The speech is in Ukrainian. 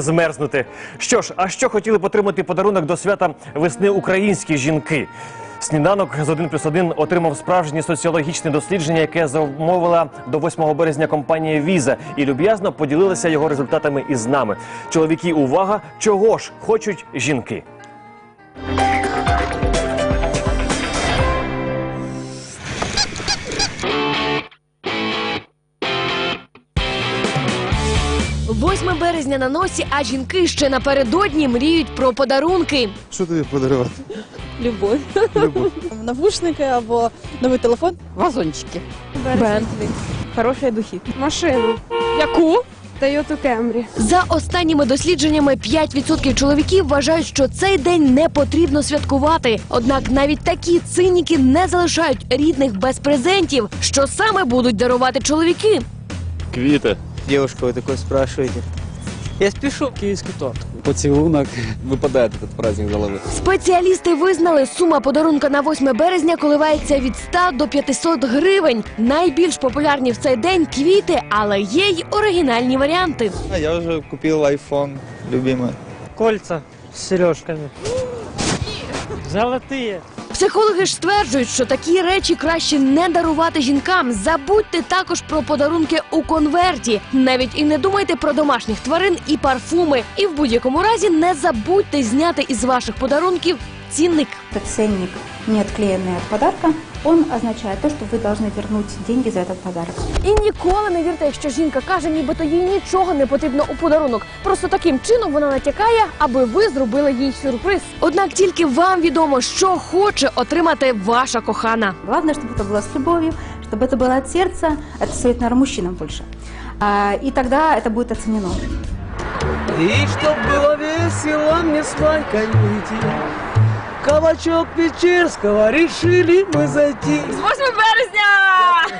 змерзнути. Що ж, а що хотіли потримати подарунок до свята весни українські жінки? Сніданок з 1 плюс 1 отримав справжнє соціологічне дослідження, яке замовила до 8 березня компанія Віза і люб'язно поділилася його результатами із нами. Чоловіки, увага! Чого ж хочуть жінки? Восьме березня на носі, а жінки ще напередодні мріють про подарунки. Що тобі подарувати? Любов. Любов. Навушники або новий телефон. Вазончики. Бентлі. Хороший духід. Машину Яку? Toyota Camry. За останніми дослідженнями, 5% чоловіків вважають, що цей день не потрібно святкувати. Однак навіть такі циніки не залишають рідних без презентів. Що саме будуть дарувати чоловіки? Квіти. Девушка, вы такое спрашиваете? Я спешу. Київський торт. Поцілунок. Випадає этот праздник з голови. Спеціалісти визнали, сума подарунка на 8 березня коливається від 100 до 500 гривень. Найбільш популярні в цей день квіти, але є й оригінальні варіанти. А я уже купил iPhone, любимый. Кольца с сережками. Золотые. Психологи ж стверджують, що такі речі краще не дарувати жінкам. Забудьте також про подарунки у конверті. Навіть і не думайте про домашніх тварин і парфуми. І в будь-якому разі не забудьте зняти із ваших подарунків цінник. Этот ценник, не отклеенный от подарка, он означает то, что вы должны вернуть деньги за этот подарок. І ніколи не вірте, якщо жінка каже, нібито їй нічого не потрібно у подарунок. Просто таким чином вона натякає, аби ви зробили їй сюрприз. Однак тільки вам відомо, що хоче отримати ваша кохана. Главное, чтобы это было с любовью, чтобы это было от сердца, это стоит, наверное, мужчинам больше. А, и тогда это будет оценено. И чтоб было весело мне с Ванькой уйти, Кабачок Печерского решили мы зайти. З 8 березня!